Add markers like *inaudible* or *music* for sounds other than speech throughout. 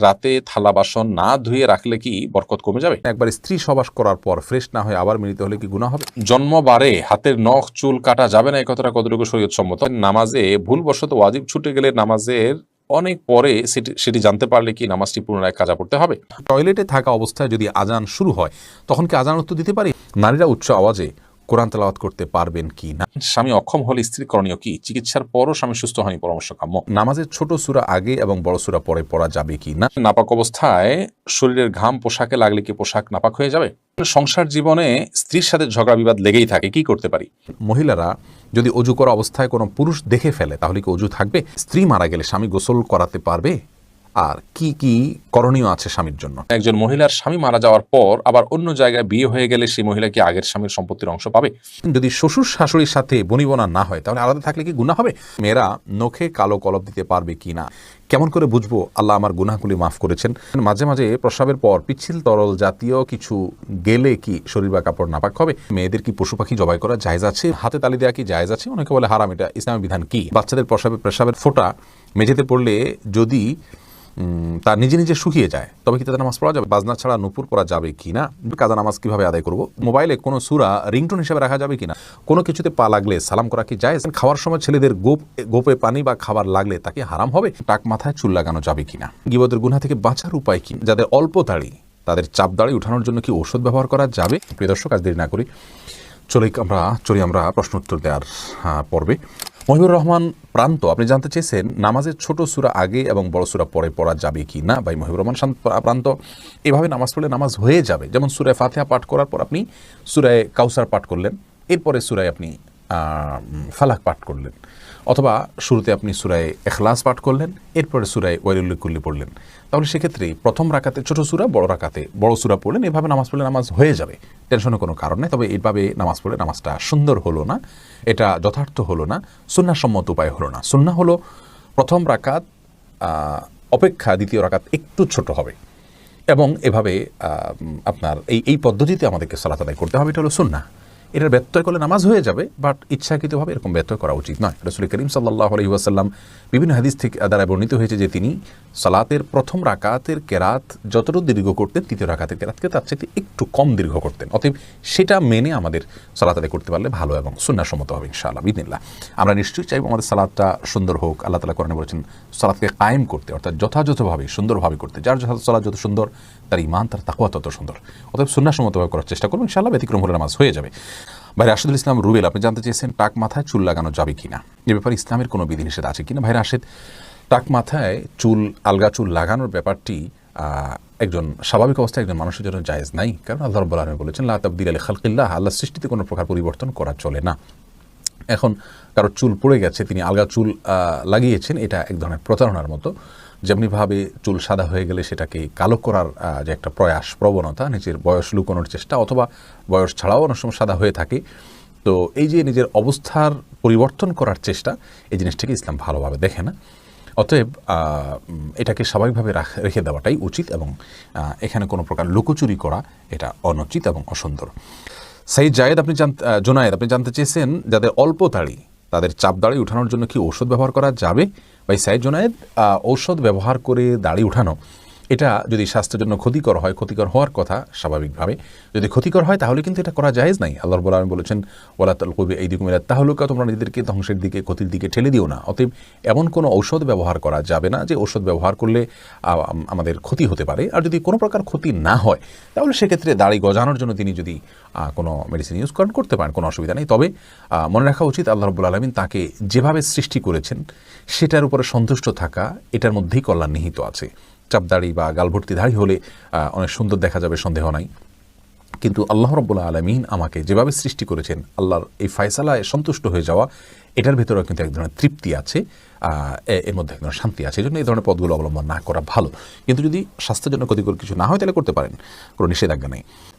রাতে থালা বাসন না ধুয়ে রাখলে কি বরকত কমে যাবে? একবার স্ত্রী সবাস করার পর ফ্রেশ না হয়ে আবার মিলিত হলে কি গুণা হবে? জন্মবারে হাতের নখ চুল কাটা যাবে না এই কথাটা কতটুকু শরীয়ত সম্মত নামাজে ভুলবশত ওয়াজিব ছুটে গেলে নামাজের অনেক পরে সেটি সেটি জানতে পারলে কি নামাজটি পুনরায় কাজা পড়তে হবে? টয়লেটে থাকা অবস্থায় যদি আজান শুরু হয় তখন কি আজান উত্তর দিতে পারি? নারীরা উচ্চ আওয়াজে কোরআন তালাওয়াত করতে পারবেন কি না? স্বামী অক্ষম হলে স্ত্রী করণীয় কি? চিকিৎসার পরও স্বামী সুস্থ হয়নি পরামর্শ কাম্য নামাজের ছোট সুরা আগে এবং বড় সুরা পরে পড়া যাবে কি না? নাপাক অবস্থায় শরীরের ঘাম পোশাকে লাগলে কি পোশাক নাপাক হয়ে যাবে? সংসার জীবনে স্ত্রীর সাথে ঝগড়া বিবাদ লেগেই থাকে কি করতে পারি? মহিলারা যদি অজু করা অবস্থায় কোনো পুরুষ দেখে ফেলে তাহলে কি অজু থাকবে? স্ত্রী মারা গেলে স্বামী গোসল করাতে পারবে? আর কি কি করণীয় আছে স্বামীর জন্য? একজন মহিলার স্বামী মারা যাওয়ার পর আবার অন্য জায়গায় বিয়ে হয়ে গেলে সেই মহিলা কি আগের স্বামীর সম্পত্তির অংশ পাবে? যদি শ্বশুর শাশুড়ির সাথে বনিবনা না হয় তাহলে আলাদা থাকলে কি গুণা হবে? মেয়েরা নখে কালো কলব দিতে পারবে কি না? কেমন করে বুঝব আল্লাহ আমার গুনাহগুলি মাফ করেছেন? মাঝে মাঝে প্রস্রাবের পর পিচ্ছিল তরল জাতীয় কিছু গেলে কি শরীর বা কাপড় নাপাক হবে? মেয়েদের কি পশু পাখি জবাই করা জায়জ আছে? হাতে তালি দেওয়া কি জায়জ আছে? অনেকে বলে হারাম এটা ইসলামের বিধান কি? বাচ্চাদের প্রস্রাবে প্রস্রাবের ফোঁটা মেঝেতে পড়লে যদি উম, তা নিজে নিজে শুকিয়ে যায়। তবে কি তাদের নামাজ পড়া যাবে? বাজনা ছাড়া নুপুর পড়া যাবে কি না? কাজা নামাজ কীভাবে আদায় করব? মোবাইলে কোনো সুরা রিংটোন হিসেবে রাখা যাবে কি না? কোনো কিছুতে পা লাগলে সালাম করা কি যায় খাওয়ার সময় ছেলেদের গোপ গোপে পানি বা খাবার লাগলে তাকে হারাম হবে? টাক মাথায় চুল লাগানো যাবে কি না? গিবদের গুনা থেকে বাঁচার উপায় কি? যাদের অল্প দাড়ি তাদের চাপ দাড়ি উঠানোর জন্য কি ওষুধ ব্যবহার করা যাবে? প্রিয় দর্শক আজ দেরি না করি চলে আমরা চলি আমরা প্রশ্ন উত্তর দেওয়ার পর্বে। মহিবুর রহমান প্রান্ত, আপনি জানতে চেয়েছেন নামাজের ছোট সুরা আগে এবং বড় সুরা পরে পড়া যাবে কি না? ভাই মহিবুর রহমান প্রান্ত, এভাবে নামাজ পড়লে নামাজ হয়ে যাবে। যেমন সুরায় ফাতেহা পাঠ করার পর আপনি সুরায় কাউসার পাঠ করলেন, এরপরে সুরায় আপনি ফালাক পাঠ করলেন। অথবা শুরুতে আপনি সুরায় এখলাস পাঠ করলেন, এরপরে সুরায় ওয়াইলুল্লিকুল্লি পড়লেন। তাহলে সেক্ষেত্রে প্রথম রাকাতে ছোট সুরা, বড় রাকাতে বড় সুরা পড়লেন। এভাবে নামাজ পড়লে নামাজ হয়ে যাবে, টেনশনের কোনো কারণ নেই। তবে এইভাবে নামাজ পড়লে নামাজটা সুন্দর হলো না, এটা যথার্থ হলো না, সুন্নাসম্মত উপায় হলো না। সুন্না হলো প্রথম রাকাত অপেক্ষা দ্বিতীয় রাকাত একটু ছোট হবে। এবং এভাবে আপনার এই এই পদ্ধতিতে আমাদেরকে সালাত করতে হবে, এটা হলো সুন্না। এটার ব্যত্যয় করলে নামাজ হয়ে যাবে বাট ইচ্ছাকৃতভাবে এরকম ব্যত্যয় করা উচিত নয়। রসুল করিম সাল্লাহ আলহি ওয়াসাল্লাম বিভিন্ন হাদিস থেকে দ্বারা বর্ণিত হয়েছে যে তিনি সালাতের প্রথম রাকাতের কেরাত যতটুকু দীর্ঘ করতেন, তৃতীয় রাকাতের কেরাতকে তার চাইতে একটু কম দীর্ঘ করতেন। অতএব সেটা মেনে আমাদের সালাত করতে পারলে ভালো এবং সুন্নাসম্মত হবে ইনশাআল্লাহ বিদিল্লাহ আমরা নিশ্চয়ই চাইব আমাদের সালাদটা সুন্দর হোক। আল্লাহ তালা কোরআনে বলেছেন সালাদকে কায়েম করতে, অর্থাৎ যথাযথভাবে, সুন্দরভাবে করতে। যার যথা সালাদ যত সুন্দর, তার ইমান তার তাকুয়া তত সুন্দর। অতএব সুন্নাসম্মতভাবে করার চেষ্টা করব ইনশাআল্লাহ, ব্যতিক্রম হলে নামাজ হয়ে যাবে। ভাই, রাশেদুল ইসলাম রুবেল, আপনি জানতে চেয়েছেন টাক মাথায় চুল লাগানো যাবে কিনা? এ ব্যাপারে ইসলামের কোনো বিধিনিষেধ আছে কিনা? ভাই, রাশেদ, টাক মাথায় চুল, আলগা চুল লাগানোর ব্যাপারটি একজন স্বাভাবিক অবস্থায় একজন মানুষের জন্য জায়েজ নাই। কারণ আল্লাহ রব্বুল আলমী বলেছেন, লা তাবদিল আলী খালকিল্লাহ আল্লাহ সৃষ্টিতে কোনো প্রকার পরিবর্তন করা চলে না। এখন কারও চুল পড়ে গেছে, তিনি আলগা চুল লাগিয়েছেন, এটা এক ধরনের প্রতারণার মতো। যেমনিভাবে চুল সাদা হয়ে গেলে সেটাকে কালো করার যে একটা প্রয়াস প্রবণতা নিজের বয়স লুকোনোর চেষ্টা অথবা বয়স ছাড়াও অনেক সময় সাদা হয়ে থাকে। তো এই যে নিজের অবস্থার পরিবর্তন করার চেষ্টা এই জিনিসটাকে ইসলাম ভালোভাবে দেখে না। অতএব এটাকে স্বাভাবিকভাবে রাখ- দেওয়াটাই উচিত এবং এখানে কোনো প্রকার লুকোচুরি করা এটা অনুচিত এবং অসুন্দর। সাইদ জায়েদ আপনি আহ, জোনায়েদ আপনি জানতে চেয়েছেন যাদের অল্প দাড়ি তাদের চাপ দাড়ি উঠানোর জন্য কি ওষুধ ব্যবহার করা যাবে? ভাই সাইদ জোনায়েদ ঔষধ ব্যবহার করে দাড়ি উঠানো। এটা যদি স্বাস্থ্যের জন্য ক্ষতিকর হয়, ক্ষতিকর হওয়ার কথা স্বাভাবিকভাবে। যদি ক্ষতিকর হয়, তাহলে কিন্তু এটা করা জায়েজ নাই। আল্লাহ রব্বুল আলামিন বলেছেন, ওয়ালা তালকুবি এই দিকে মিলাত তাহলুকা তোমরা নিজেদেরকে ধ্বংসের দিকে, ক্ষতির দিকে ঠেলে দিও না। অতএব এমন কোনো ঔষধ ব্যবহার করা যাবে না, যে ঔষধ ব্যবহার করলে আমাদের ক্ষতি হতে পারে। আর যদি কোনো প্রকার ক্ষতি না হয়, তাহলে সেক্ষেত্রে দাড়ি গজানোর জন্য তিনি যদি কোনো মেডিসিন ইউজ করেন, করতে পারেন, কোনো অসুবিধা নেই। তবে মনে রাখা উচিত, আল্লাহ রব্বুল আলমিন তাকে যেভাবে সৃষ্টি করেছেন, সেটার উপরে সন্তুষ্ট থাকা, এটার মধ্যেই কল্যাণ নিহিত আছে। চাপদাড়ি বা গালভর্তি হলে অনেক সুন্দর দেখা যাবে, সন্দেহ নাই। কিন্তু আল্লাহ রব্বুল্লা আলমিন আমাকে যেভাবে সৃষ্টি করেছেন, আল্লাহর এই ফয়সালায় সন্তুষ্ট হয়ে যাওয়া, এটার ভেতরেও কিন্তু এক ধরনের তৃপ্তি আছে এর মধ্যে এক ধরনের শান্তি আছে। এই জন্য এই ধরনের পদগুলো অবলম্বন না করা ভালো। কিন্তু যদি স্বাস্থ্যের জন্য ক্ষতিকর কিছু না হয়, তাহলে করতে পারেন। কোনো নিষেধাজ্ঞা নেই।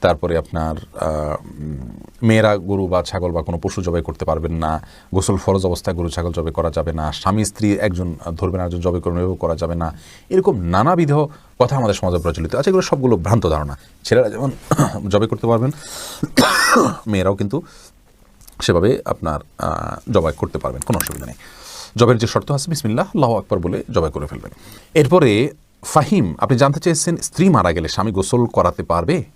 তারপরে আপনার মেয়েরা গরু বা ছাগল বা কোনো পশু জবাই করতে পারবেন না। গোসল ফরজ অবস্থায় গরু ছাগল জবাই করা যাবে না। স্বামী, স্ত্রী একজন ধরবেন একজন জবাই করবেন এভাবে করা যাবে না। এরকম নানাবিধ কথা আমাদের সমাজে প্রচলিত আছে। এগুলো সবগুলো ভ্রান্ত ধারণা। ছেলেরা যেমন *coughs* জবাই করতে পারবেন, *coughs* মেয়েরাও কিন্তু সেভাবে আপনার জবাই করতে পারবেন, কোনো অসুবিধা নেই। জবের যে শর্ত আছে, বিসমিল্লাহ, আল্লাহ আকবর বলে জবাই করে ফেলবেন। এরপরে ফাহিম, আপনি জানতে চেয়েছেন স্ত্রী মারা গেলে স্বামী গোসল করাতে পারবে?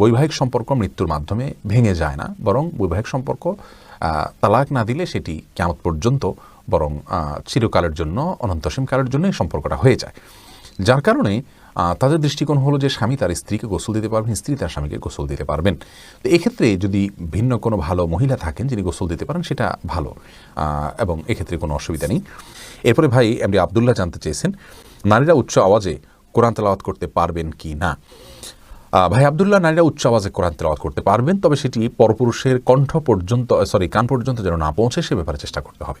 বৈবাহিক সম্পর্ক মৃত্যুর মাধ্যমে ভেঙে যায় না, বরং বৈবাহিক সম্পর্ক তালাক না দিলে সেটি কেমন পর্যন্ত, বরং চিরকালের জন্য অনন্তসীম কালের জন্য এই সম্পর্কটা হয়ে যায়। যার কারণে তাদের দৃষ্টিকোণ হলো যে স্বামী তার স্ত্রীকে গোসল দিতে পারবেন, স্ত্রী তার স্বামীকে গোসল দিতে পারবেন। তো এক্ষেত্রে যদি ভিন্ন কোনো ভালো মহিলা থাকেন যিনি গোসল দিতে পারেন, সেটা ভালো এবং এক্ষেত্রে কোনো অসুবিধা নেই। এরপরে ভাই, এমডি আবদুল্লাহ জানতে চেয়েছেন, নারীরা উচ্চ আওয়াজে কোরআন তেলাওয়াত করতে পারবেন কি না? ভাই আবদুল্লাহ, নারীরা উচ্চ আওয়াজে কোরআন তেলাওয়াত করতে পারবেন, তবে সেটি পরপুরুষের কণ্ঠ পর্যন্ত সরি কান পর্যন্ত যেন না পৌঁছে, সে ব্যাপারে চেষ্টা করতে হবে।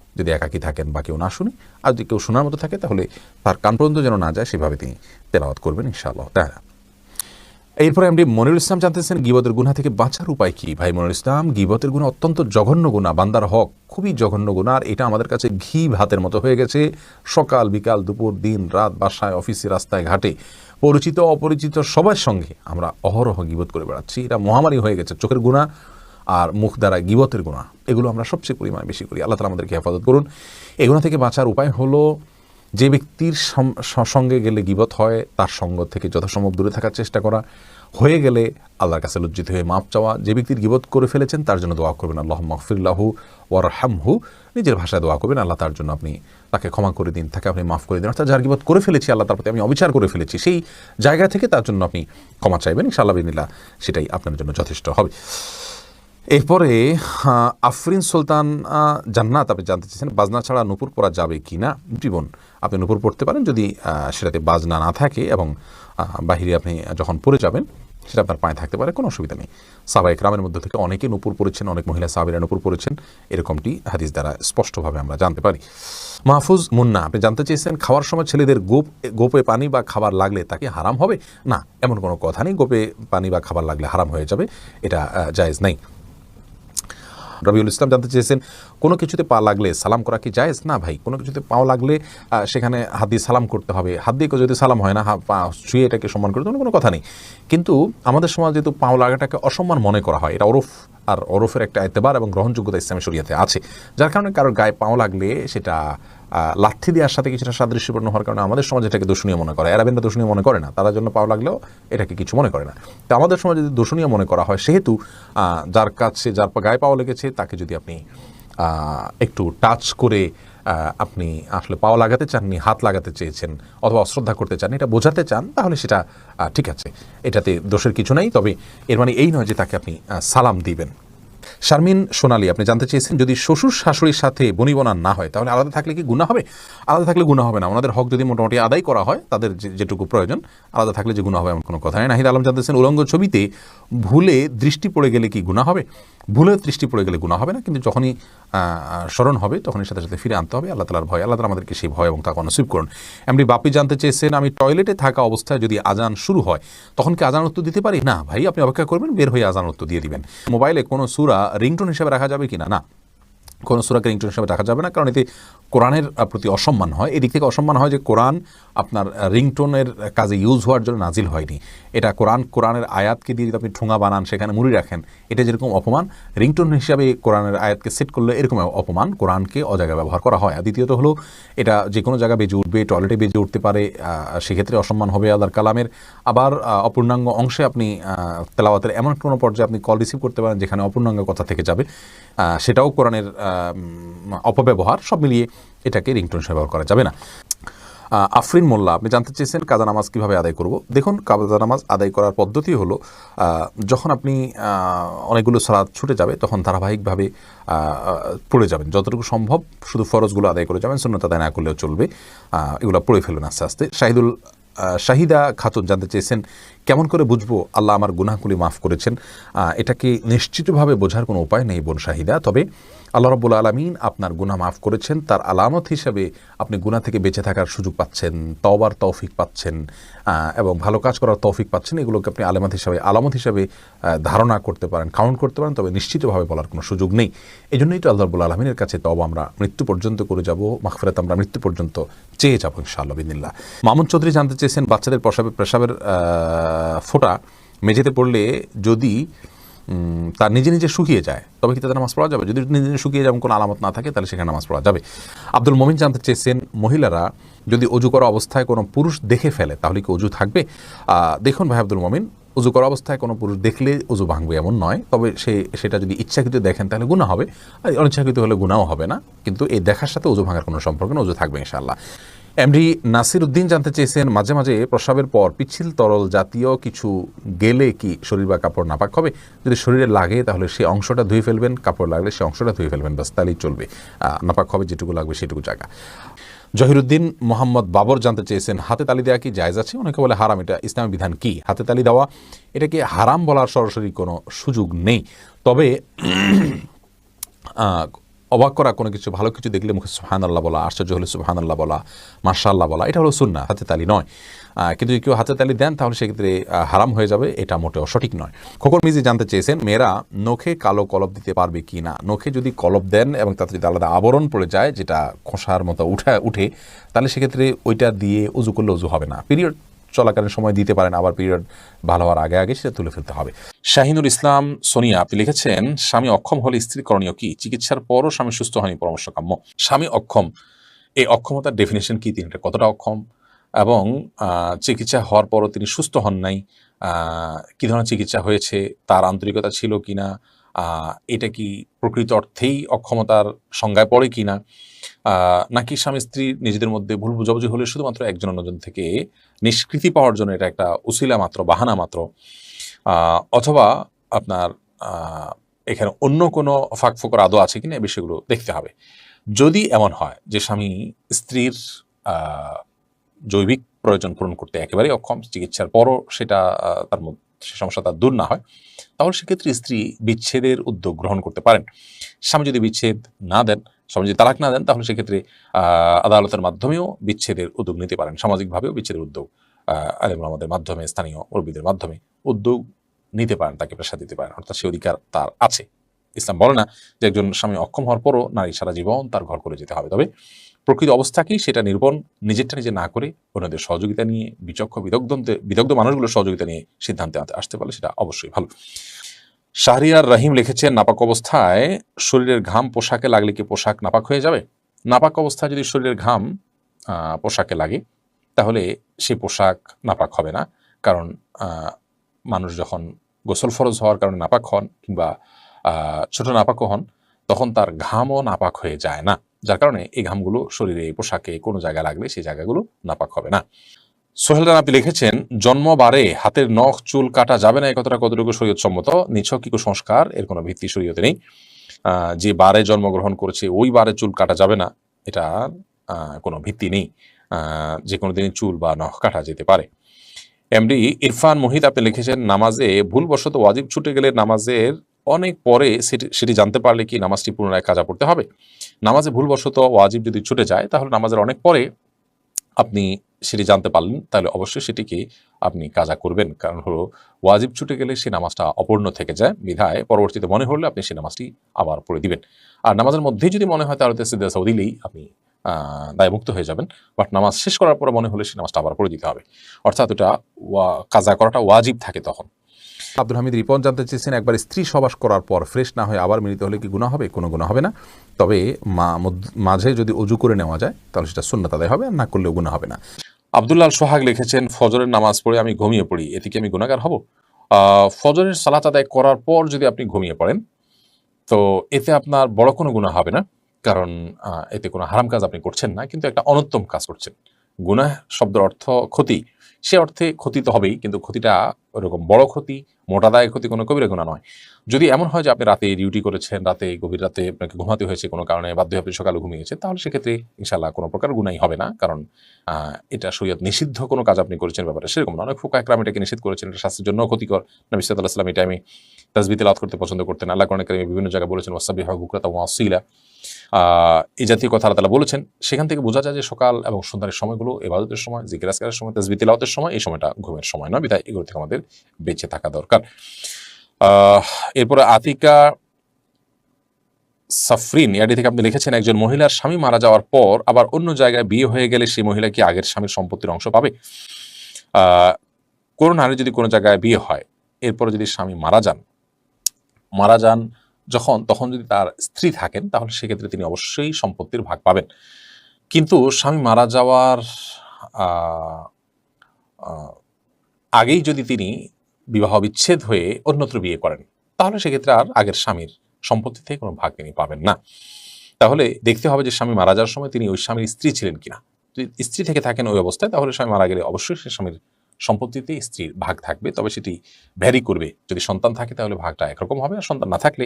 যদি একাকি থাকেন বা কেউ না শুনে, আর যদি কেউ শোনার মতো থাকে, তাহলে তার কান পর্যন্ত যেন না যায়, সেভাবে তিনি তেলাওয়াত করবেন, ইনশাআল্লাহ তাহলে এরপরে এমডি মনিরুল ইসলাম জানতেছেন গিবতের গুণা থেকে বাঁচার উপায় কি? ভাই মনিরুল ইসলাম, গিবতের গুণা অত্যন্ত জঘন্য গুণা বান্দার হক খুবই জঘন্য গুণা আর এটা আমাদের কাছে ঘি ভাতের মতো হয়ে গেছে। সকাল, বিকাল, দুপুর, দিন, রাত, বাসায়, অফিসে, রাস্তায়, ঘাটে, পরিচিত, অপরিচিত সবার সঙ্গে আমরা অহরহ গিবত করে বেড়াচ্ছি। এটা মহামারী হয়ে গেছে, চোখের গুণা আর মুখ দ্বারা গিবতের গুণা এগুলো আমরা সবচেয়ে পরিমাণে বেশি করি। আল্লাহ তালা আমাদেরকে হেফাজত করুন। এগুলো থেকে বাঁচার উপায় হলো, যে ব্যক্তির সঙ্গে গেলে গিবত হয়, তার সঙ্গ থেকে যথাসম্ভব দূরে থাকার চেষ্টা করা। হয়ে গেলে আল্লাহর কাছে লজ্জিত হয়ে মাপ চাওয়া। যে ব্যক্তির গিবত করে ফেলেছেন, তার জন্য দোয়া করবেন আল্লাহ মকফিল্লাহু ওয়ার হামহু নিজের ভাষায় দোয়া করবেন, আল্লাহ তার জন্য আপনি তাকে ক্ষমা করে দিন, তাকে আপনি মাফ করে দিন। অর্থাৎ যার গিবত করে ফেলেছি, আল্লাহ তার প্রতি আমি অবিচার করে ফেলেছি, সেই জায়গা থেকে তার জন্য আপনি ক্ষমা চাইবেন। ইনশাআল্লাহ বিনিল্লাহ সেটাই আপনার জন্য যথেষ্ট হবে। এরপরে আফরিন সুলতান জান্নাত, আপনি জানতে চেয়েছেন বাজনা ছাড়া নূপুর পরা যাবে কি না? জীবন, আপনি নূপুর পড়তে পারেন যদি সেটাতে বাজনা না থাকে এবং বাহিরে আপনি যখন পড়ে যাবেন, সেটা আপনার পায়ে থাকতে পারে, কোনো অসুবিধা নেই। সাবাই গ্রামের মধ্যে থেকে অনেকে নূপুর পড়েছেন, অনেক মহিলা সাবিরা নূপুর পড়েছেন, এরকমটি হাদিস দ্বারা স্পষ্টভাবে আমরা জানতে পারি। মাহফুজ মুন্না, আপনি জানতে চেয়েছেন খাওয়ার সময় ছেলেদের গোপ, গোপে পানি বা খাবার লাগলে তাকে হারাম হবে? না, এমন কোনো কথা নেই, গোপে পানি বা খাবার লাগলে হারাম হয়ে যাবে, এটা জায়েজ নেই। রবিউল ইসলাম জানতে চেয়েছেন, কোনো কিছুতে পা লাগলে সালাম করা কি জায়েজ? না ভাই, কোনো কিছুতে পাও লাগলে সেখানে হাত দিয়ে সালাম করতে হবে। হাত দিয়ে যদি সালাম হয় না পা ছুঁয়ে এটাকে সম্মান করতে কোনো কথা নেই। কিন্তু আমাদের সমাজ যেহেতু পাও লাগাটাকে অসম্মান মনে করা হয়, এটা ওরফ আর ওরফের একটা এতেবার এবং গ্রহণযোগ্যতা ইসলামী শরিয়াতে আছে। যার কারণে কারোর গায়ে পাও লাগলে সেটা লাথি দেওয়ার সাথে কিছুটা সাদৃশ্যপূর্ণ হওয়ার কারণে আমাদের সমাজ এটাকে দূষণীয় মনে করে। অ্যারাবেনরা দূষণীয় মনে করে না। তার জন্য পাও লাগলেও এটাকে কিছু মনে করে না। তো আমাদের সমাজে যদি দূষণীয় মনে করা হয়, সেহেতু যার কাছে, যার গায়ে পাওয়া লেগেছে, তাকে যদি আপনি একটু টাচ করে আপনি আসলে পাও লাগাতে চাননি হাত লাগাতে চেয়েছেন অথবা অশ্রদ্ধা করতে চান, এটা বোঝাতে চান, তাহলে সেটা ঠিক আছে। এটাতে দোষের কিছু নাই, তবে এর মানে এই নয় যে তাকে আপনি সালাম দিবেন। শারমিন সোনালি, আপনি জানতে চেয়েছেন, যদি শ্বশুর শাশুড়ির সাথে বনিবনা না হয়, তাহলে আলাদা থাকলে কি গুণা হবে? আলাদা থাকলে গুণা হবে না। ওনাদের হক যদি মোটামুটি আদায় করা হয়, তাদের যেটুকু প্রয়োজন, আলাদা থাকলে যে গুণা হবে এমন কোনো কথা নেই। নাহিদ আলম জানতেছেন উলঙ্গ ছবিতে ভুলে দৃষ্টি পড়ে গেলে কি গুণা হবে? ভুলে দৃষ্টি পড়ে গেলে গুণা হবে না? কিন্তু যখনই স্মরণ হবে, তখনই সাথে সাথে ফিরে আনতে হবে। আল্লাহ তালার ভয়, আল্লাহ তালা আমাদেরকে সেই ভয় এবং তাকে নসিব করুন। এমনি বাপি জানতে চেয়েছেন, আমি টয়লেটে থাকা অবস্থায় যদি আজান শুরু হয়, তখন কি আজান উত্তর দিতে পারি? না ভাই, আপনি অপেক্ষা করবেন, বের হয়ে আজান উত্তর দিয়ে দিবেন। মোবাইলে কোনো সুরা রিংটোন হিসেবে রাখা যাবে কি না না। কোনো সুরাকে রিংটোন হিসেবে রাখা যাবে না, কারণ এতে কোরআনের প্রতি অসম্মান হয়। এদিক থেকে অসম্মান হয় যে কোরআন আপনার রিংটোনের কাজে ইউজ হওয়ার জন্য নাজিল হয়নি। এটা কোরআন, কোরআনের আয়াতকে দিয়ে যদি আপনি ঠোঙা বানান, সেখানে মুড়ি রাখেন, এটা যেরকম অপমান, রিংটোন হিসাবে কোরআনের আয়াতকে সেট করলে এরকম অপমান কোরআনকে অজায়গায় ব্যবহার করা হয়। আর দ্বিতীয়ত হলো, এটা যে কোনো জায়গায় বেজে উঠবে, টয়লেটে বেজে উঠতে পারে সেক্ষেত্রে অসম্মান হবে আল্লাহর কালামের। আবার অপূর্ণাঙ্গ অংশে আপনি তেলাওয়াতের এমন কোনো পর্যায়ে আপনি কল রিসিভ করতে পারেন, যেখানে অপূর্ণাঙ্গ কথা থেকে যাবে। সেটাও কোরআনের অপব্যবহার, সব মিলিয়ে এটাকে রিংটোন হিসেবে ব্যবহার করা যাবে না। আফরিন মোল্লা, আপনি জানতে চেয়েছেন কাজা নামাজ কীভাবে আদায় করব? দেখুন, কাজা নামাজ আদায় করার পদ্ধতি হলো যখন আপনি অনেকগুলো সালাদ ছুটে যাবে, তখন ধারাবাহিকভাবে পড়ে যাবেন। যতটুকু সম্ভব শুধু ফরজগুলো আদায় করে যাবেন শূন্যতা আদায় না করলেও চলবে। এগুলো পড়ে ফেলবেন আস্তে আস্তে। শাহিদুল শাহিদা খাতুন জানতে চেয়েছেন, কেমন করে বুঝব? আল্লাহ আমার গুনাহগুলি মাফ করেছেন। এটাকে নিশ্চিতভাবে বোঝার কোনো উপায় নেই বোন শাহিদা, তবে আল্লাহ রব্বুল আলমিন আপনার গুনাহ মাফ করেছেন, তার আলামত হিসাবে আপনি গুনাহ থেকে বেঁচে থাকার সুযোগ পাচ্ছেন, তওবার তৌফিক পাচ্ছেন এবং ভালো কাজ করার তৌফিক পাচ্ছেন, এগুলোকে আপনি আলামত হিসাবে আলামত হিসাবে ধারণা করতে পারেন কাউন্ট করতে পারেন, তবে নিশ্চিতভাবে বলার কোনো সুযোগ নেই। এই জন্যই তো আল্লাহ রব্বুল আলমিনের কাছে তবা আমরা মৃত্যু পর্যন্ত করে যাব মাখফেরাত আমরা মৃত্যু পর্যন্ত চেয়ে যাব, ইনশাআল্লাহ বিদিল্লা মামুন চৌধুরী জানতে চেয়েছেন, বাচ্চাদের প্রসাবের প্রসাবের ফোঁটা মেঝেতে পড়লে যদি তার নিজে নিজে শুকিয়ে যায়। তবে কি তাদের নামাজ পড়া যাবে? যদি নিজে নিজে শুকিয়ে যেমন কোনো আলামত না থাকে, তাহলে সেখানে নামাজ পড়া যাবে। আব্দুল মমিন জানতে চেয়েছেন, মহিলারা যদি অজু করা অবস্থায় কোনো পুরুষ দেখে ফেলে, তাহলে কি অজু থাকবে? দেখুন ভাই আব্দুল মমিন, উজু করা অবস্থায় কোনো পুরুষ দেখলে উজু ভাঙবে এমন নয়। তবে সে, সেটা যদি ইচ্ছাকৃত দেখেন, তাহলে গুণা হবে। আর অনিচ্ছাকৃত হলে গুণাও হবে না। কিন্তু এই দেখার সাথে উজু ভাঙার কোনো সম্পর্ক না উজু থাকবে ইনশাআল্লাহ। এমডি নাসির উদ্দিন জানতে চেয়েছেন, মাঝে মাঝে প্রস্রাবের পর পিচ্ছিল তরল জাতীয় কিছু গেলে কি শরীর বা কাপড় নাপাক হবে? যদি শরীরে লাগে তাহলে সেই অংশটা ধুয়ে ফেলবেন, কাপড় লাগলে সেই অংশটা ধুয়ে ফেলবেন বাস তাহলেই চলবে। নাপাক হবে যেটুকু লাগবে সেটুকু জায়গা। জহিরুদ্দিন মোহাম্মদ বাবর জানতে চেয়েছেন, হাতে তালি দেওয়া কি জায়েজ আছে? অনেকে বলে হারাম, এটা ইসলামী বিধান কি? হাতে তালি দেওয়া, এটাকে হারাম বলার সরাসরি কোনো সুযোগ নেই। তবে অবাক করা কোনো কিছু, ভালো কিছু দেখলে মুখে সুহান আল্লাহ বলা, আশ্চর্য হলে সুহান আল্লাহ বলা মার্শা আল্লাহ বলা, এটা হলো সুন্না হাতে তালি নয়। কিন্তু কেউ হাতে তালি দেন, তাহলে সেক্ষেত্রে হারাম হয়ে যাবে, এটা মোটেও সঠিক নয়। খোকর মিজি জানতে চেয়েছেন, মেয়েরা নখে কালো কলব দিতে পারবে কি না নখে যদি কলব দেন এবং তাতে যদি আলাদা আবরণ পড়ে যায়, যেটা খোসার মতো উঠে উঠে, তাহলে সেক্ষেত্রে ওইটা দিয়ে উজু করলে উজু হবে না। পিরিয়ড চলাকালীন সময় দিতে পারেন আবার পিরিয়ড ভালো হওয়ার আগে আগে সেটা তুলে ফেলতে হবে। শাহিনুর ইসলাম সোনিয়া আপনি লিখেছেন স্বামী অক্ষম হলে স্ত্রী করণীয় কি? চিকিৎসার পরও স্বামী সুস্থ হয়নি পরামর্শ কাম্য স্বামী অক্ষম এই অক্ষমতার ডেফিনেশন কি? তিনি কতটা অক্ষম? এবং চিকিৎসা হওয়ার পরও তিনি সুস্থ হন নাই। কী ধরনের চিকিৎসা হয়েছে? তার আন্তরিকতা ছিল কিনা? আহ, এটা কি প্রকৃত অর্থেই অক্ষমতার সংজ্ঞায় পড়ে কি না? নাকি স্বামী স্ত্রী নিজেদের মধ্যে ভুল বুঝাবুঝি হলে শুধুমাত্র একজন অন্যজন থেকে নিষ্কৃতি পাওয়ার জন্য এটা একটা উসিলা মাত্র, বাহানা মাত্র? অথবা আপনার এখানে অন্য কোনো ফাঁক ফোকর আদৌ আছে কিনা এই বিষয়গুলো দেখতে হবে। যদি এমন হয় যে স্বামী স্ত্রীর জৈবিক প্রয়োজন পূরণ করতে একেবারেই অক্ষম, চিকিৎসার পরও সেটা তার মধ্যে, সে সমস্যা তার দূর না হয় তাহলে সেক্ষেত্রে স্ত্রী বিচ্ছেদের উদ্যোগ গ্রহণ করতে পারেন। স্বামী যদি বিচ্ছেদ না দেন স্বামী যদি তালাক না দেন তাহলে সেক্ষেত্রে আদালতের মাধ্যমেও বিচ্ছেদের উদ্যোগ নিতে পারেন। সামাজিকভাবেও বিচ্ছেদের উদ্যোগ আহ, আমাদের মাধ্যমে স্থানীয় মুরব্বীদের মাধ্যমে উদ্যোগ নিতে পারেন তাকে প্রেশার দিতে পারেন। অর্থাৎ সে অধিকার তার আছে। ইসলাম বলে না যে একজন স্বামী অক্ষম হওয়ার পরও নারী সারা জীবন তার ঘর করে যেতে হবে। তবে প্রকৃত অবস্থাকেই সেটা নির্বন নিজেরটা নিজে না করে অন্যদের সহযোগিতা নিয়ে বিচক্ষ বিদগ্ধ বিদগ্ধ মানুষগুলোর সহযোগিতা নিয়ে সিদ্ধান্তে আসতে পারলে সেটা অবশ্যই ভালো। শাহরিয়ার রহিম লিখেছেন, নাপাক অবস্থায় শরীরের ঘাম পোশাকে লাগলে কি পোশাক নাপাক হয়ে যাবে? নাপাক অবস্থায় যদি শরীরের ঘাম পোশাকে লাগে, তাহলে সেই পোশাক নাপাক হবে না। কারণ মানুষ যখন গোসল ফরজ হওয়ার কারণে নাপাক হন কিংবা ছোট নাপাকও হন, তখন তার ঘামও নাপাক হয়ে যায় না। যার কারণে এই ঘামগুলো শরীরে, পোশাকে কোনো জায়গায় লাগলে সেই জায়গাগুলো নাপাক হবে না। সোহেল আপনি লিখেছেন, জন্মবারে হাতের নখ, চুল কাটা যাবে না এই কথাটা কতটুকু শরীয়ত সম্মত নিছক কি কুসংস্কার? এর কোনো ভিত্তি শরীয়তে নেই। যে বারে জন্মগ্রহণ করেছে, ওই বারে চুল কাটা যাবে না, এটা কোনো ভিত্তি নেই। যে কোনো দিনই চুল বা নখ কাটা যেতে পারে। এমডি ইরফান মোহিত আপনি লিখেছেন, নামাজে ভুলবশত ওয়াজিব ছুটে গেলে নামাজের অনেক পরে সেটি- সেটি জানতে পারলে কি নামাজটি পুনরায় কাজা পড়তে হবে? নামাজে ভুলবশত ওয়াজিব যদি ছুটে যায়, তাহলে নামাজের অনেক পরে আপনি সেটি জানতে পারলেন, তাহলে অবশ্যই সেটিকে আপনি কাজা করবেন। কারণ হলো, ওয়াজিব ছুটে গেলে সে নামাজটা অপূর্ণ থেকে যায়, বিধায় পরবর্তীতে মনে হলে আপনি সে নামাজটি আবার পড়ে দিবেন। আর নামাজের মধ্যেই যদি মনে হয় তাহলে তেসিদা দিলেই আপনি দায়মুক্ত হয়ে যাবেন। বাট নামাজ শেষ করার পরে মনে হলে সে নামাজটা আবার পড়ে দিতে হবে। অর্থাৎ ওটা কাজা করাটা ওয়াজিব থাকে তখন। আব্দুল হামিদ রিপন জানতে চেয়েছেন, একবার স্ত্রী সবাস করার পর ফ্রেশ না হয়ে আবার মিলিত হলে কি গুণা হবে? কোনো গুণা হবে না। তবে মাঝে যদি অজু করে নেওয়া যায়, তাহলে সেটা সুন্নাত আদায় হবে না করলেও গুণা হবে না। আবদুল্লাহ সোহাগ লিখেছেন, ফজরের নামাজ পড়ে আমি ঘুমিয়ে পড়ি, এতে কি আমি গুণাগার হব? ফজরের সালাত আদায় করার পর যদি আপনি ঘুমিয়ে পড়েন, তো এতে আপনার বড় কোনো গুণা হবে না, কারণ এতে কোনো হারাম কাজ আপনি করছেন না, কিন্তু একটা অনুত্তম কাজ করছেন। গুনাহ শব্দের অর্থ ক্ষতি, সে অর্থে ক্ষতি তো হবেই, কিন্তু ক্ষতিটা ওরকম বড় ক্ষতি, মোটা দায় ক্ষতি কোনো কবিরা গুণা নয়। যদি এমন হয় যে আপনি রাতে ডিউটি করেছেন, রাতে গভীর রাতে আপনাকে ঘুমাতে হয়েছে কোনো কারণে, বাধ্য হয়ে সকালে ঘুমিয়েছে তাহলে সেক্ষেত্রে ইনশাল্লাহ কোনো প্রকার গুণাই হবে না। কারণ এটা শরীয়ত নিষিদ্ধ কোনো কাজ আপনি করেছেন ব্যাপারে সেরকম না। অনেক ফুকা একরাম এটাকে নিষেধ করেছেন, এটা স্বাস্থ্যের জন্য ক্ষতিকর। নবী সাল্লাহ সাল্লাম এই টাইমে তাজবি তেলাওয়াত করতে পছন্দ করতেন। আল্লাহ কারিমে বিভিন্ন জায়গায় বলেছেন ওয়াসাবি হক বুকরাতা ওয়াসিলা এই জাতীয় কথা আল্লাহ বলেছেন, সেখান থেকে বোঝা যায় যে সকাল এবং সন্ধ্যার সময়গুলো এবাদতের সময় জিকির আজকারের সময়, তাজবি তেলাওয়াতের সময়, এই সময়টা ঘুমের সময় নয় বিধায় এগুলো থেকে আমাদের বেঁচে থাকা দরকার। এরপরে আতিকা সাফরিন ইয়াডি থেকে আপনি লিখেছেন, একজন মহিলার স্বামী মারা যাওয়ার পর আবার অন্য জায়গায় বিয়ে হয়ে গেলে সেই মহিলা কি আগের স্বামীর সম্পত্তির অংশ পাবে? কোনো নারী যদি কোনো জায়গায় বিয়ে হয়, এরপরে যদি স্বামী মারা যান মারা যান যখন, তখন যদি তার স্ত্রী থাকেন, তাহলে সেক্ষেত্রে তিনি অবশ্যই সম্পত্তির ভাগ পাবেন। কিন্তু স্বামী মারা যাওয়ার আগেই যদি তিনি বিবাহ বিচ্ছেদ হয়ে অন্যত্র বিয়ে করেন, তাহলে সেক্ষেত্রে আর আগের স্বামীর সম্পত্তি থেকে কোনো ভাগ তিনি পাবেন না। তাহলে দেখতে হবে যে স্বামী মারা যাওয়ার সময় তিনি ওই স্বামীর স্ত্রী ছিলেন কিনা। যদি স্ত্রী থেকে থাকেন ওই অবস্থায়, তাহলে স্বামী মারা গেলে অবশ্যই সে স্বামীর সম্পত্তিতে স্ত্রীর ভাগ থাকবে, তবে সেটি ভ্যারি করবে। যদি সন্তান থাকে, তাহলে ভাগটা একরকম হবে, আর সন্তান না থাকলে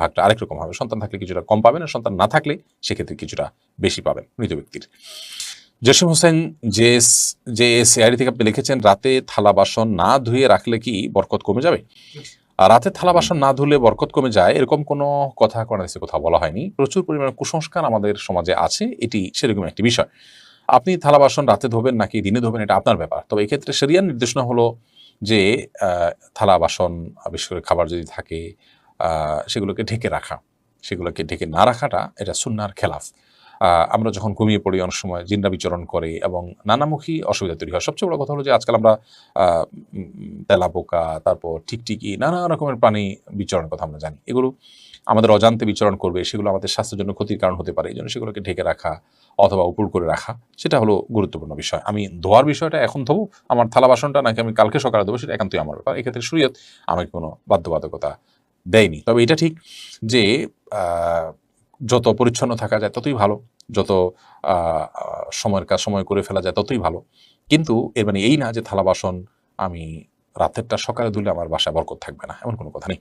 ভাগটা আরেক রকম হবে। সন্তান থাকলে কিছুটা কম পাবেন, আর সন্তান না থাকলে সেক্ষেত্রে কিছুটা বেশি পাবেন মৃত ব্যক্তির। জসিম হোসেন যে যে সিআইডি থেকে আপনি লিখেছেন, রাতে থালা বাসন না ধুয়ে রাখলে কি বরকত কমে যাবে? আর রাতে থালা বাসন না ধুলে বরকত কমে যায়, এরকম কোনো কথা কোরআনে কোথাও বলা হয়নি। প্রচুর পরিমাণে কুসংস্কার আমাদের সমাজে আছে, এটি সেরকম একটি বিষয়। আপনি থালা বাসন রাতে ধোবেন নাকি দিনে ধোবেন, এটা আপনার ব্যাপার। তবে এক্ষেত্রে সেরিয়ার নির্দেশনা হলো যে থালা বাসন বিশেষ করে খাবার যদি থাকে সেগুলোকে ঢেকে রাখা। সেগুলোকে ঢেকে না রাখাটা এটা সুন্নার খেলাফ। আমরা যখন ঘুমিয়ে পড়ি অনেক সময়, জিন্দা বিচরণ করে এবং নানামুখী অসুবিধা তৈরি হয়। সবচেয়ে বড় কথা হলো যে, আজকাল আমরা তেলা পোকা তারপর টিকটিকি নানা রকমের প্রাণী বিচরণের কথা আমরা জানি। এগুলো আমাদের অজান্তে বিচরণ করবে, সেগুলো আমাদের স্বাস্থ্যের জন্য ক্ষতির কারণ হতে পারে, এই জন্য সেগুলোকে ঢেকে রাখা অথবা উপর করে রাখা, সেটা হলো গুরুত্বপূর্ণ বিষয়। আমি ধোয়ার বিষয়টা এখন ধোবো, আমার থালা বাসনটা নাকি আমি কালকে সকালে দেবো সেটা একান্তই আমার ব্যাপার। এক্ষেত্রে শরীয়ত আমাকে কোনো বাধ্যবাধকতা দেয়নি। তবে এটা ঠিক যে যত পরিচ্ছন্ন থাকা যায় ততই ভালো, যত সময়ের কাজ সময় করে ফেলা যায় ততই ভালো। কিন্তু এর মানে এই না যে থালা বাসন আমি রাতেরটা সকালে ধুলে আমার বাসায় বরকত থাকবে না, এমন কোনো কথা নেই।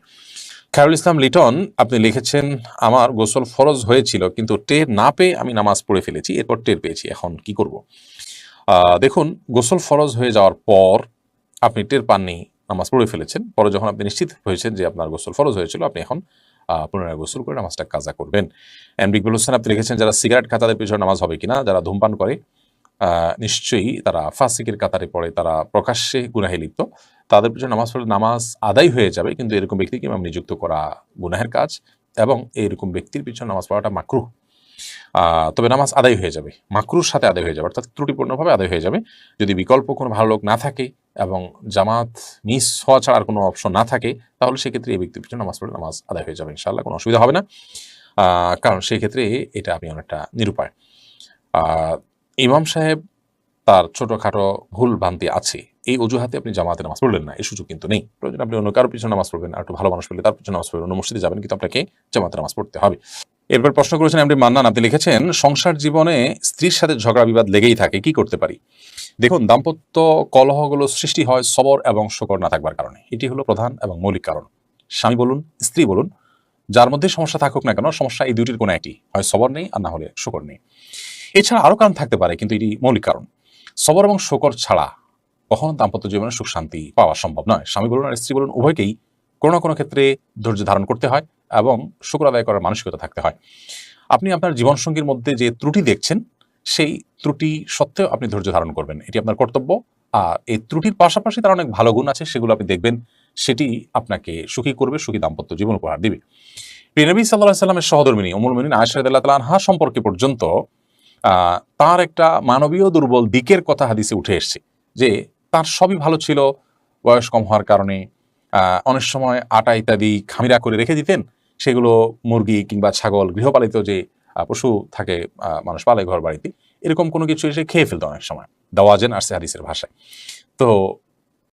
খায়রুল ইসলাম লিটন, আপনি লিখেছেন, আমার গোসল ফরজ হয়েছিল, কিন্তু টের না পেয়ে আমি নামাজ পড়ে ফেলেছি, এরপর টের পেয়েছি, এখন কি করব? দেখুন, গোসল ফরজ হয়ে যাওয়ার পর আপনি টের পাননি, নামাজ পড়ে ফেলেছেন, পরে যখন আপনি নিশ্চিত হয়েছেন যে আপনার গোসল ফরজ হয়েছিল, আপনি এখন পুনরায় গোসল করে নামাজটা কাজা করবেন। এম ইকবাল হোসেন, আপনি লিখেছেন, যারা সিগারেট খাতাদের পিছনে নামাজ হবে কিনা? যারা ধূমপান করে নিশ্চয়ই তারা ফাসিকের কাতারে পড়ে, তারা প্রকাশ্যে গুনাহে লিপ্ত। তাদের পিছনে নামাজ পড়লে নামাজ আদায় হয়ে যাবে, কিন্তু এরকম ব্যক্তিকে ইমাম নিযুক্ত করা গুনাহের কাজ এবং এইরকম ব্যক্তির পিছনে নামাজ পড়াটা মাকরু তবে নামাজ আদায় হয়ে যাবে মাকরুর সাথে আদায় হয়ে যাবে, অর্থাৎ ত্রুটিপূর্ণভাবে আদায় হয়ে যাবে। যদি বিকল্প কোনো ভালো লোক না থাকে এবং জামাত মিস হওয়া ছাড়া আর কোনো অপশন না থাকে, তাহলে সেক্ষেত্রে এই ব্যক্তির পিছনে নামাজ পড়লে নামাজ আদায় হয়ে যাবে, ইনশাআল্লাহ, কোনো অসুবিধা হবে না। কারণ সেই ক্ষেত্রে এটা আপনি অনেকটা নিরুপায়। ইমাম সাহেব তার ছোটখাটো ভুল ভ্রান্তি আছে। এই অজুহাতে আপনি জামাতে নামাজ পড়লেন না এই সুযোগ কিন্তু নেই। প্রয়োজন আপনি অন্য কারোর পিছনে নামাজ পড়বেন আর একটু ভালো মানুষ পেলে তার পিছনে নামাজ পড়বেন, অন্য মসজিদে যাবেন কিন্তু আপনাকে জামাতে নামাজ পড়তে হবে। এরপর প্রশ্ন করেছেন আপনি মান্নান, আপনি লিখেছেন, সংসার জীবনে স্ত্রীর সাথে ঝগড়া বিবাদ লেগেই থাকে, কি করতে পারি? দেখুন, দাম্পত্য কলহগুলো সৃষ্টি হয় সবর এবং শকর না থাকবার কারণে। এটি হলো প্রধান এবং মৌলিক কারণ। স্বামী বলুন, স্ত্রী বলুন, যার মধ্যে সমস্যা থাকুক না কেন, সমস্যা এই দুটির কোনো একটি। হয় সবর নেই আর না হলে শকর নেই। এছাড়া আরও কারণ থাকতে পারে, কিন্তু এটি মৌলিক কারণ। সবর এবং শোকর ছাড়া কখনো দাম্পত্য জীবনে সুখ শান্তি পাওয়া সম্ভব নয়। স্বামী বলুন আর স্ত্রী বলুন, উভয়কেই কোনো না কোনো ক্ষেত্রে ধৈর্য ধারণ করতে হয় এবং শুক্র আদায় করার মানসিকতা থাকতে হয়। আপনি আপনার জীবনসঙ্গীর মধ্যে যে ত্রুটি দেখছেন, সেই ত্রুটি সত্ত্বেও আপনি ধৈর্য ধারণ করবেন। এটি আপনার কর্তব্য। আর এই ত্রুটির পাশাপাশি তার অনেক ভালো গুণ আছে, সেগুলো আপনি দেখবেন, সেটি আপনাকে সুখী করবে, সুখী দাম্পত্য জীবন উপহার দিবে। প্রিয়নবী সাল্লাহ সাল্লামের সহধর্মিনী অমর মিনী তালা আনহা সম্পর্কে পর্যন্ত তার একটা মানবীয় দুর্বল দিকের কথা হাদিসে উঠে এসছে যে তার সবই ভালো ছিল, বয়স কম হওয়ার কারণে অনেক সময় আটা ইত্যাদি খামিরা করে রেখে দিতেন। সেগুলো মুরগি কিংবা ছাগল গৃহপালিত যে পশু থাকে মানুষ পালে ঘর বাড়িতে এরকম কোনো কিছু এসে খেয়ে ফেলতো অনেক সময়। দাওয়াজেন আসছে হাদিসের ভাষায়। তো